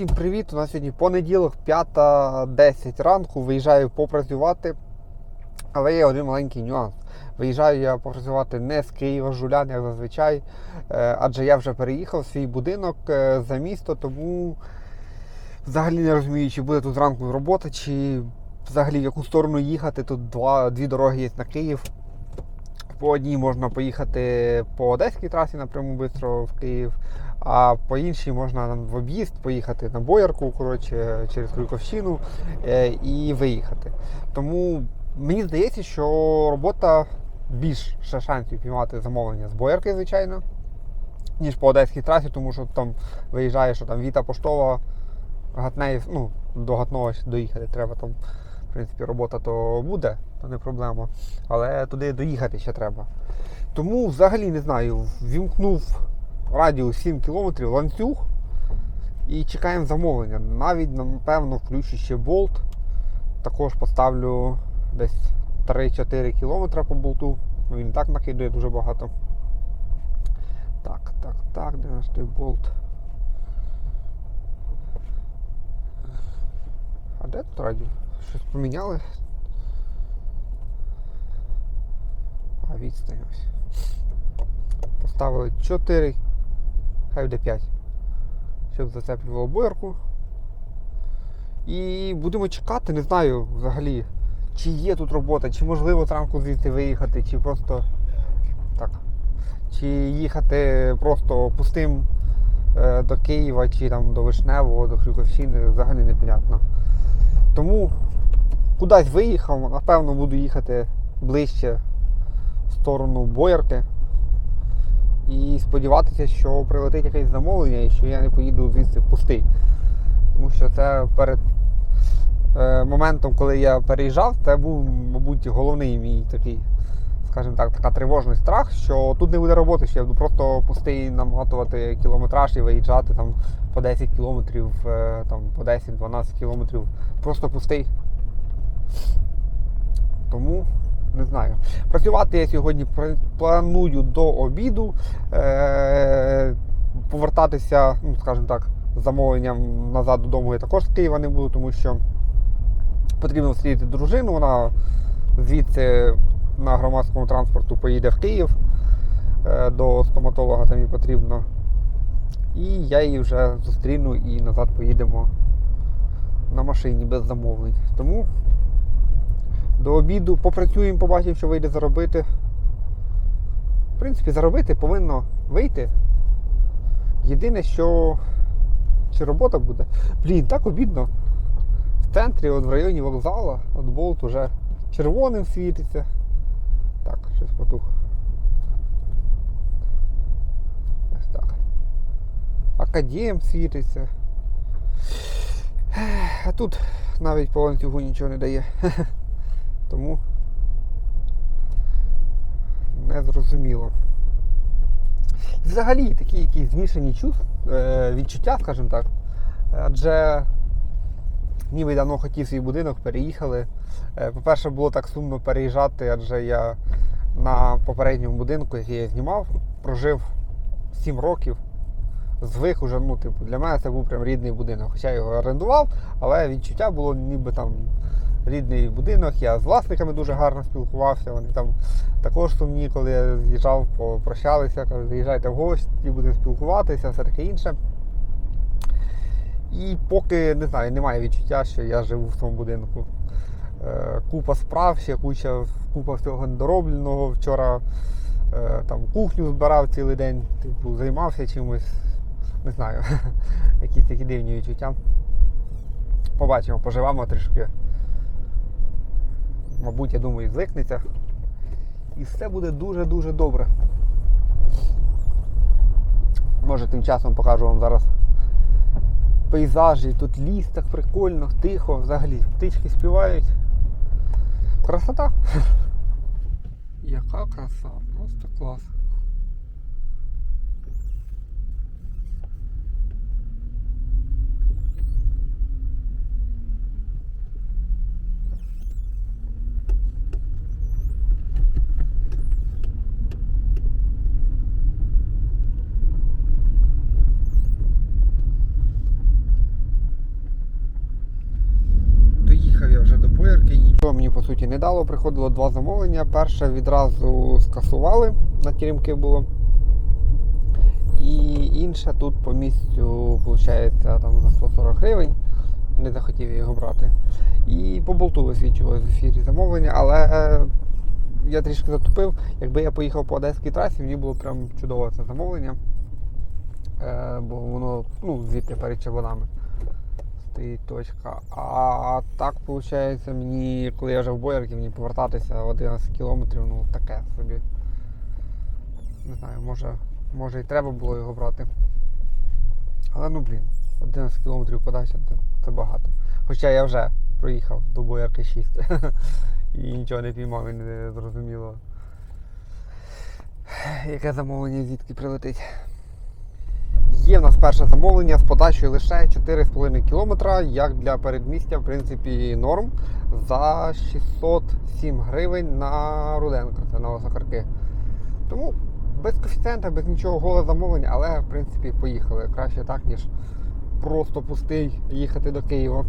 Усім привіт! У нас сьогодні понеділок, 5.10 ранку. Виїжджаю попрацювати. Але є один маленький нюанс. Виїжджаю я попрацювати не з Києва, Жулян, як зазвичай. Е, Адже я вже переїхав в свій будинок е, за місто, тому взагалі не розумію, чи буде тут зранку робота, чи взагалі в яку сторону їхати. Тут два, дві дороги є на Київ. По одній можна поїхати по Одеській трасі напряму швидко в Київ, а по іншій можна в об'їзд поїхати на Боярку, коротше, через Крюковщину е, і виїхати. Тому мені здається, що робота більш ще шансів піймати замовлення з Боярки, звичайно, ніж по Одеській трасі, тому що там виїжджає, що там Віта Поштова, Гатнеїв, ну, до Гатного доїхати треба там. В принципі, робота то буде, то не проблема. Але туди доїхати ще треба. Тому взагалі не знаю, вімкнув радіус 7 км ланцюг і чекаємо замовлення. Навіть, напевно, включу ще болт. Також поставлю десь 3-4 км по болту. Він і так накидує дуже багато. Так, так, так, де наш той болт? А де тут радіо? Щось поміняли? А відстань ось. Поставили 4, хай буде 5. Щоб зацеплювало боярку. І будемо чекати, не знаю взагалі, чи є тут робота, чи можливо зранку звідти виїхати, чи просто так. Чи їхати просто пустим е, до Києва, чи там до Вишневого, до Хрюковщини, взагалі непонятно. Тому кудись виїхав, напевно, буду їхати ближче в сторону Боярки. І сподіватися, що прилетить якесь замовлення і що я не поїду звідси пустий. Тому що це перед е, моментом, коли я переїжджав, це був, мабуть, головний мій такий, скажімо так, така тривожний страх, що тут не буде роботи, що я буду просто пустий наматувати кілометраж і виїжджати там по 10 кілометрів, е, там по 10-12 кілометрів. Просто пустий. Тому не знаю. Працювати я сьогодні планую до обіду. Е- повертатися, ну, скажімо так, з замовленням назад додому я також з Києва не буду, тому що потрібно встріти дружину. Вона звідси на громадському транспорту поїде в Київ. Е, до стоматолога там їй потрібно. І я її вже зустріну і назад поїдемо на машині без замовлень. Тому до обіду попрацюємо, побачимо, що вийде заробити. В принципі, заробити повинно вийти. Єдине, що чи робота буде. Блін, так обідно. В центрі, от в районі вокзала, от болт уже червоним світиться. Так, щось потух. Ось так. Акадієм світиться. А тут навіть по ланцюгу нічого не дає. Тому не зрозуміло. Взагалі такі якісь змішані чувств, е, відчуття, скажімо так. Адже ніби давно хотів свій будинок, переїхали. Е, По-перше, було так сумно переїжджати, адже я на попередньому будинку, який я знімав, прожив 7 років. Звик уже, ну, типу, для мене це був прям рідний будинок. Хоча я його орендував, але відчуття було ніби там рідний будинок. Я з власниками дуже гарно спілкувався. Вони там також сумні, коли я з'їжджав, попрощалися, кажуть, заїжджайте в гості, будемо спілкуватися, все таке інше. І поки не знаю, немає відчуття, що я живу в тому будинку. Е, Купа справ, ще куча, купа всього недоробленого. Вчора е, там кухню збирав цілий день, типу, займався чимось. Не знаю, якісь такі дивні відчуття. Побачимо, поживемо трішки. Мабуть, я думаю, звикнеться. І все буде дуже-дуже добре. Може тим часом покажу вам зараз пейзажі. Тут ліс так прикольно, тихо, взагалі. Птички співають. Красота. Яка краса, просто клас. Суті не дало. Приходило два замовлення. Перше відразу скасували, на тірімки було. І інше тут по місцю, виходить, там за 140 гривень. Не захотів його брати. І по болту висвічувалось в ефірі замовлення, але е, я трішки затупив. Якби я поїхав по одеській трасі, мені було прям чудове це замовлення. Е, бо воно ну, звідти перед чабанами стоїть точка. А так, виходить, мені, коли я вже в боярці, мені повертатися 11 кілометрів, ну таке собі. Не знаю, може, може і треба було його брати. Але ну блін, 11 кілометрів подача це, це багато. Хоча я вже проїхав до боярки 6 і нічого не піймав і не зрозуміло. Яке замовлення звідки прилетить. Є в нас перше замовлення з подачою лише 4,5 км, як для передмістя, в принципі, норм за 607 гривень на Руденко, це на Осокарки. Тому без коефіцієнта, без нічого голе замовлення, але в принципі поїхали. Краще так, ніж просто пустий їхати до Києва.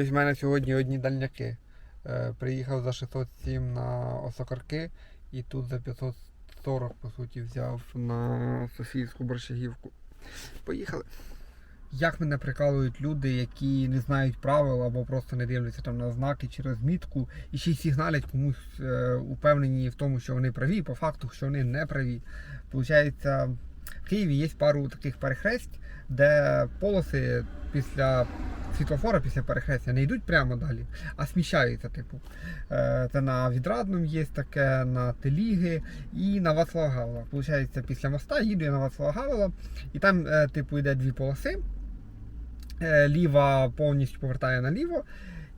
Щось в мене сьогодні одні дальняки. Е, приїхав за 607 на Осокарки і тут за 540 по суті взяв на Софійську борщагівку. Поїхали. Як мене прикалують люди, які не знають правил або просто не дивляться там на знаки чи розмітку, і ще й сигналять комусь е, упевнені в тому, що вони праві, по факту, що вони не праві. Получається, в Києві є пару таких перехресть, де полоси після світлофора, після перехрестя не йдуть прямо далі, а сміщаються. Типу. Е, Це на Відрадному є таке, на Теліги і на Вацлава Гавела. Получається, після моста їду я на Вацлава Гавела, і там, е, типу, йде дві полоси. Е, Ліва повністю повертає наліво.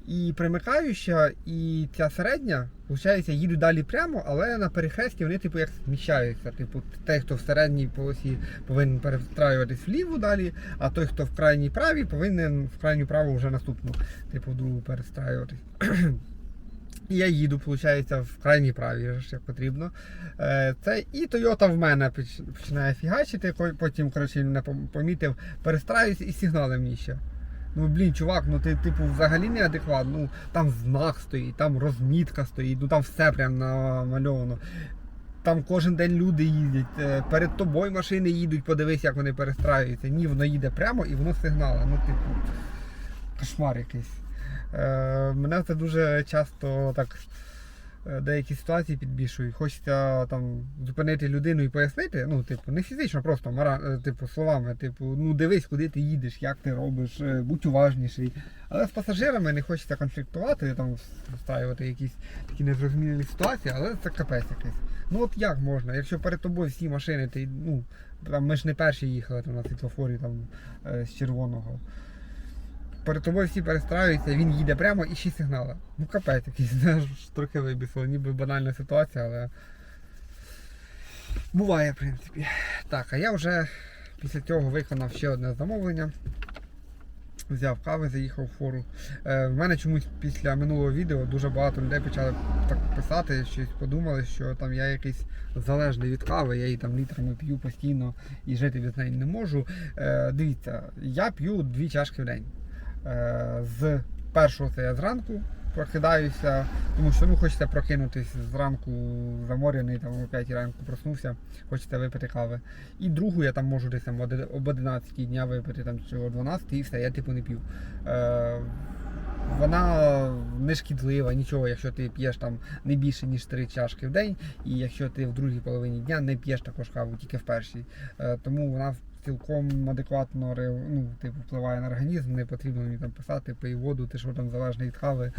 І примикаюча, і ця середня, виходить, їдуть далі прямо, але на перехресті вони типу як зміщаються. Типу, той, хто в середній полосі повинен перестраюватись вліву далі, а той, хто в крайній правій, повинен в крайню праву вже наступну, типу, другу перестраюватись. І я їду, виходить, в крайній правій, як потрібно. Е, Це і Toyota в мене починає фігачити, потім коротше, пом- помітив, перестраюсь і сигнали мені ще. Ну блін, чувак, ну ти типу взагалі неадекват. Ну там знак стоїть, там розмітка стоїть, ну там все прям намальовано. Там кожен день люди їздять, е, перед тобою машини їдуть, подивись, як вони перестраюються. Ні, воно їде прямо і воно сигнали. Ну, типу, кошмар якийсь. Е, мене це дуже часто так деякі ситуації підбільшують. Хочеться там зупинити людину і пояснити. Ну, типу, не фізично, просто мора, е, типу, словами, типу, ну дивись, куди ти їдеш, як ти робиш, е, будь уважніший. Але з пасажирами не хочеться конфліктувати, там встраювати якісь такі незрозумілі ситуації, але це капець якийсь. Ну от як можна, якщо перед тобою всі машини, ти, ну, там, ми ж не перші їхали там, на світлофорі там, е, з червоного. Перед тобою всі перестраюються, він їде прямо і ще сигнали. Ну капець якийсь, знаєш, трохи вибісило, ніби банальна ситуація, але буває, в принципі. Так, а я вже після цього виконав ще одне замовлення. Взяв кави, заїхав в фору. Е, в мене чомусь після минулого відео дуже багато людей почали так писати, щось подумали, що там я якийсь залежний від кави, я її там літрами п'ю постійно і жити без неї не можу. Е, дивіться, я п'ю дві чашки в день. Е, з першого це я зранку прокидаюся, тому що ну, хочеться прокинутися зранку заморяний, там о 5 ранку проснувся, хочеться випити кави. І другу я там можу десь там об 11 дня випити там, чи о 12 і все, я типу не п'ю. Е, вона не шкідлива, нічого, якщо ти п'єш там не більше ніж 3 чашки в день, і якщо ти в другій половині дня не п'єш також каву, тільки в першій. Е, Тому вона цілком адекватно ну, типу, впливає на організм, не потрібно мені там писати, пий воду, ти що там залежний від кави.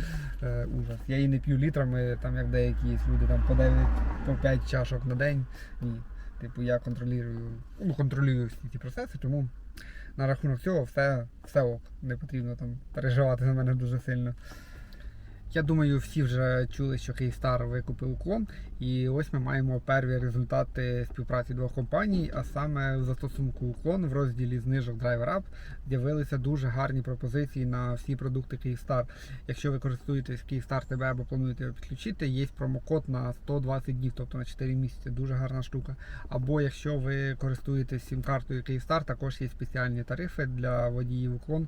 Е, ужас. Я її не п'ю літрами, там як деякі люди там по 9, по 5 чашок на день. Ні. Типу я контролюю, ну, контролюю всі ці процеси, тому на рахунок цього все, все ок. Не потрібно там переживати за мене дуже сильно. Я думаю, всі вже чули, що Київстар викупив уклон, і ось ми маємо перві результати співпраці двох компаній, а саме в застосунку уклон в розділі знижок Driver Up з'явилися дуже гарні пропозиції на всі продукти Київстар. Якщо ви користуєтесь Київстар ТБ або плануєте його підключити, є промокод на 120 днів, тобто на 4 місяці. Дуже гарна штука. Або якщо ви користуєтесь сім-картою Київстар, також є спеціальні тарифи для водіїв уклон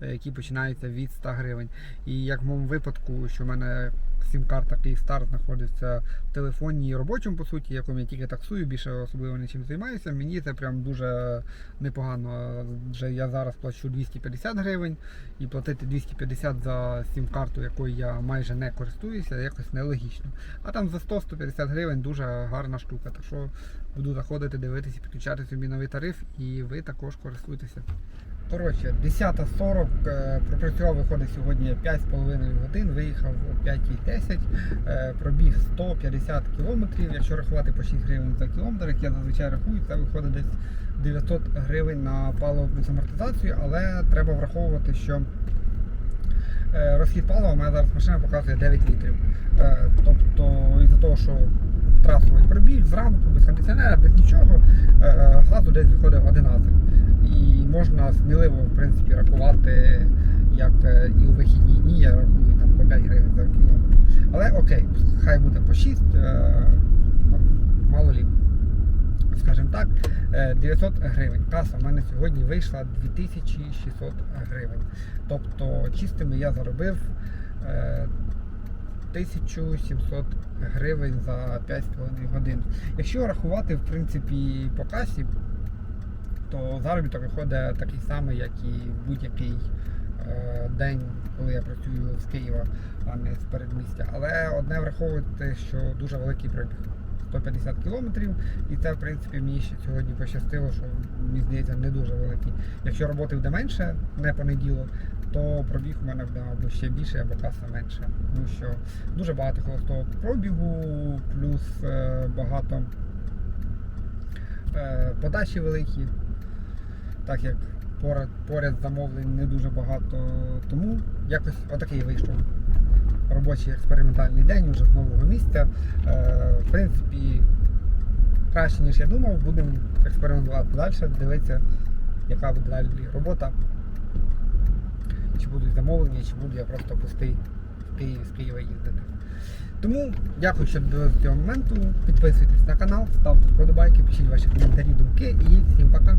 які починаються від 100 гривень. І як в моєму випадку, що в мене сім-карта Київстар знаходиться в телефоні і робочому, по суті, якому я тільки таксую, більше особливо нічим займаюся. Мені це прям дуже непогано. Адже я зараз плачу 250 гривень і платити 250 за сім-карту, якою я майже не користуюся, якось нелогічно. А там за 100-150 гривень дуже гарна штука. Так що буду заходити, дивитися, підключати собі новий тариф, і ви також користуйтеся. Коротше, 10.40 е, пропрацював, виходить сьогодні 5,5 годин, виїхав о 5.10, е, пробіг 150 кілометрів. Якщо рахувати по 6 гривень за кілометр, як я зазвичай рахую, це виходить десь 900 гривень на паливо плюс амортизацію, але треба враховувати, що е, розхід палива у мене зараз машина показує 9 літрів. Тобто, із-за того, що трасовий пробіг зранку, без кондиціонера, без нічого, е, газу десь виходить 11. І можна сміливо в принципі рахувати, як е, і у вихідні дні я рахую там по 5 гривень за кілометр. Але окей, хай буде по 6, е, мало лі. Скажімо так, е, 900 гривень. Каса в мене сьогодні вийшла 2600 гривень. Тобто чистими я заробив е, 1700 гривень за 5,5 годин. Якщо рахувати в принципі по касі, то заробіток виходить такий самий, як і будь-який е, день, коли я працюю з Києва, а не з передмістя. Але одне враховувати, що дуже великий пробіг. 150 кілометрів, і це в принципі мені ще сьогодні пощастило, що мені здається не дуже великий. Якщо роботи буде менше, не понеділок, то пробіг у мене буде або ще більше, або каса менше. Тому що дуже багато холостого пробігу, плюс е, багато е, подачі великі, так як поряд, поряд замовлень не дуже багато. Тому якось отакий вийшов робочий експериментальний день уже з нового місця. Е, в принципі, краще, ніж я думав, будемо експериментувати далі, дивитися, яка буде далі робота. Чи будуть замовлення, чи буду я просто пустий в Київ, з Києва їздити. Тому дякую, що до цього моменту. Підписуйтесь на канал, ставте вподобайки, пишіть ваші коментарі, думки і всім пока.